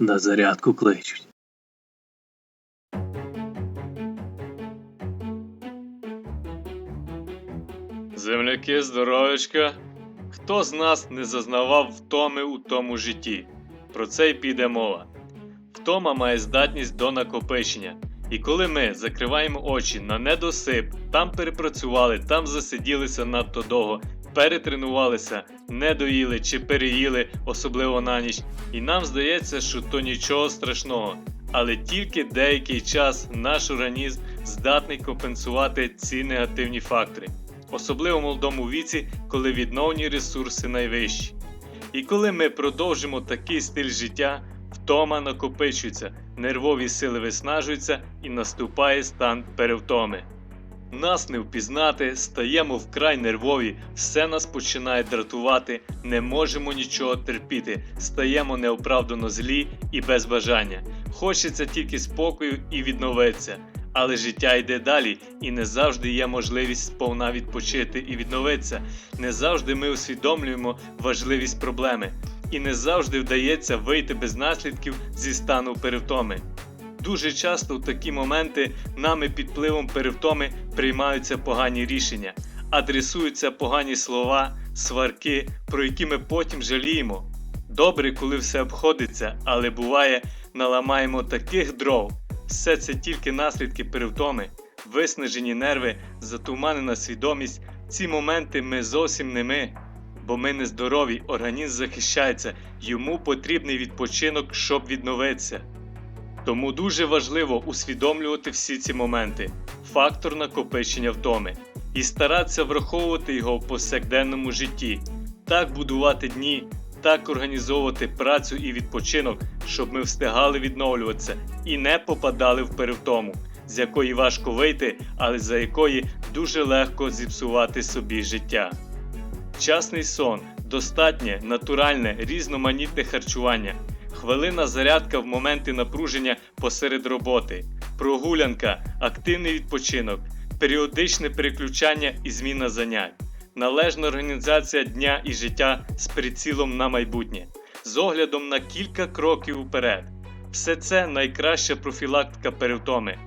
На зарядку кличуть. Земляки, здоровечка. Хто з нас не зазнавав втоми у тому житті? Про це й піде мова. Втома має здатність до накопичення. І коли ми закриваємо очі на недосип, там перепрацювали, там засиділися надто довго, перетренувалися, не доїли чи переїли, особливо на ніч, і нам здається, що то нічого страшного. Але тільки деякий час наш організм здатний компенсувати ці негативні фактори особливо в молодому віці, коли відновні ресурси найвищі. І коли ми продовжимо такий стиль життя, втома накопичується, нервові сили виснажуються і наступає стан перевтоми. Нас не впізнати, стаємо вкрай нервові, все нас починає дратувати, не можемо нічого терпіти, стаємо неоправдано злі і без бажання. Хочеться тільки спокою і відновитися. Але життя йде далі, і не завжди є можливість сповна відпочити і відновитися. Не завжди ми усвідомлюємо важливість проблеми, і не завжди вдається вийти без наслідків зі стану перевтоми. Дуже часто в такі моменти нами під впливом перевтоми приймаються погані рішення, адресуються погані слова, сварки, про які ми потім жаліємо. Добре, коли все обходиться, але буває, наламаємо таких дров. Все це тільки наслідки перевтоми, виснажені нерви, затуманена свідомість. Ці моменти ми зовсім не ми, бо ми не здорові, організм захищається, йому потрібний відпочинок, щоб відновитися. Тому дуже важливо усвідомлювати всі ці моменти, фактор накопичення втоми, і старатися враховувати його в повсякденному житті, так будувати дні, так організовувати працю і відпочинок, щоб ми встигали відновлюватися і не попадали в перевтому, з якої важко вийти, але за якої дуже легко зіпсувати собі життя. Вчасний сон, достатнє, натуральне, різноманітне харчування, хвилина зарядка в моменти напруження посеред роботи, прогулянка, активний відпочинок, періодичне переключання і зміна занять належна організація дня і життя з прицілом на майбутнє, з оглядом на кілька кроків вперед. Все це найкраща профілактика перевтоми.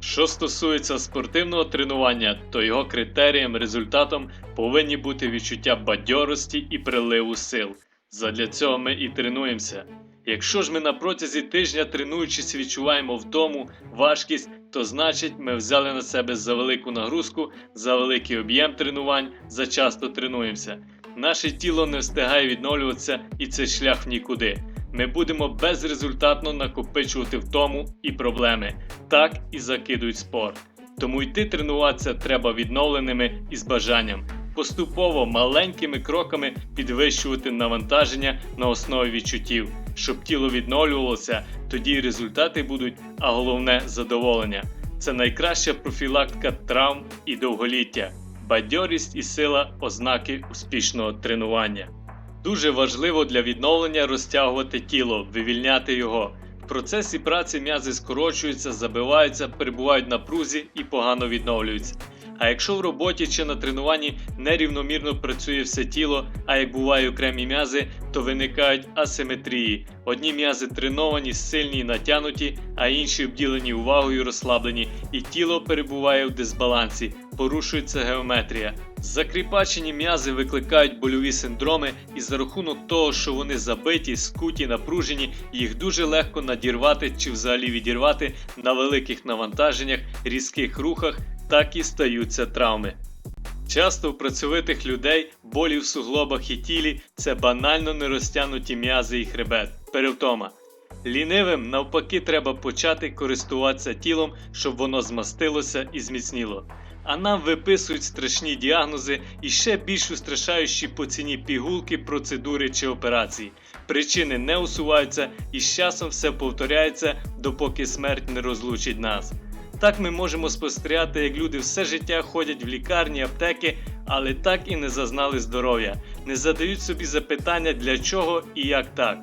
Що стосується спортивного тренування, то його критерієм результатом повинні бути відчуття бадьорості і приливу сил. Задля цього ми і тренуємося. Якщо ж ми на протязі тижня тренуючись відчуваємо втому, важкість, то значить ми взяли на себе за велику нагрузку, за великий об'єм тренувань, зачасто тренуємося. Наше тіло не встигає відновлюватися і це шлях в нікуди. Ми будемо безрезультатно накопичувати втому і проблеми, так і закидують спорт. Тому йти тренуватися треба відновленими і з бажанням поступово маленькими кроками підвищувати навантаження на основі відчуттів, щоб тіло відновлювалося, тоді результати будуть, а головне задоволення. Це найкраща профілактика травм і довголіття, бадьорість і сила ознаки успішного тренування. Дуже важливо для відновлення розтягувати тіло, вивільняти його. В процесі праці м'язи скорочуються, забиваються, перебувають на прузі і погано відновлюються. А якщо в роботі чи на тренуванні нерівномірно працює все тіло, а як буває окремі м'язи, то виникають асиметрії. Одні м'язи треновані, сильні і натянуті, а інші обділені увагою, розслаблені, і тіло перебуває в дисбалансі, порушується геометрія. Закріпачені м'язи викликають больові синдроми, і за рахунок того, що вони забиті, скуті, напружені, їх дуже легко надірвати чи взагалі відірвати на великих навантаженнях, різких рухах так і стаються травми. Часто у працьовитих людей болі в суглобах і тілі це банально нерозтянуті м'язи і хребет, перевтома. Лінивим, навпаки, треба почати користуватися тілом, щоб воно змастилося і зміцніло. А нам виписують страшні діагнози і ще більш устрашаючі по ціні пігулки, процедури чи операції. Причини не усуваються і з часом все повторяється, допоки смерть не розлучить нас. Так ми можемо спостерігати, як люди все життя ходять в лікарні, аптеки, але так і не зазнали здоров'я, не задають собі запитання для чого і як так.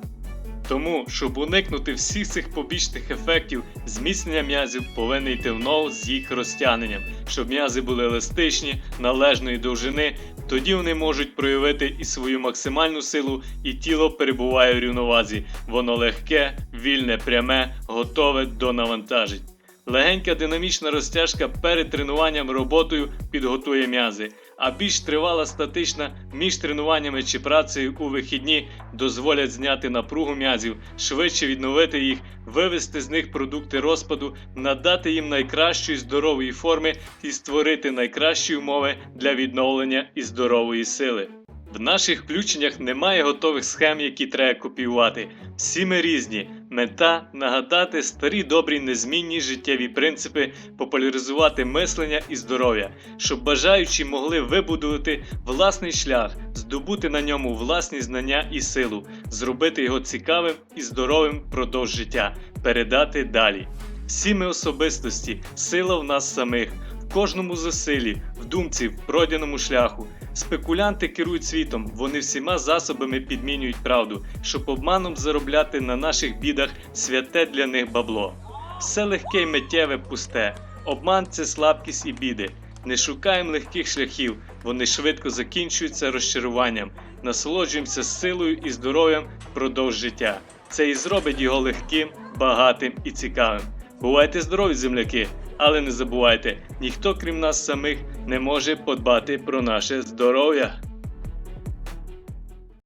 Тому, щоб уникнути всіх цих побічних ефектів, зміцнення м'язів повинен йти в ногу з їх розтягненням, щоб м'язи були еластичні, належної довжини, Тоді вони можуть проявити і свою максимальну силу, і тіло перебуває в рівновазі. Воно легке, вільне, пряме, готове до навантажень. Легенька динамічна розтяжка перед тренуванням роботою підготує м'язи, а більш тривала статична між тренуваннями чи працею у вихідні дозволять зняти напругу м'язів, швидше відновити їх, вивести з них продукти розпаду, надати їм найкращої здорової форми і створити найкращі умови для відновлення і здорової сили. В наших включеннях немає готових схем, які треба копіювати. Всі ми різні. Мета нагадати старі добрі незмінні життєві принципи, популяризувати мислення і здоров'я, щоб бажаючі могли вибудувати власний шлях, здобути на ньому власні знання і силу, зробити його цікавим і здоровим впродовж життя, передати далі. Всі ми особистості, сила в нас самих, кожному зусиллі, в думці, в пройденому шляху. Спекулянти керують світом, вони всіма засобами підмінюють правду, щоб обманом заробляти на наших бідах святе для них бабло. Все легке й миттєве пусте. Обман це слабкість і біди. Не шукаємо легких шляхів, вони швидко закінчуються розчаруванням. Насолоджуємося силою і здоров'ям впродовж життя. Це і зробить його легким, багатим і цікавим. Бувайте здорові, земляки, але не забувайте, ніхто крім нас самих не може подбати про наше здоров'я.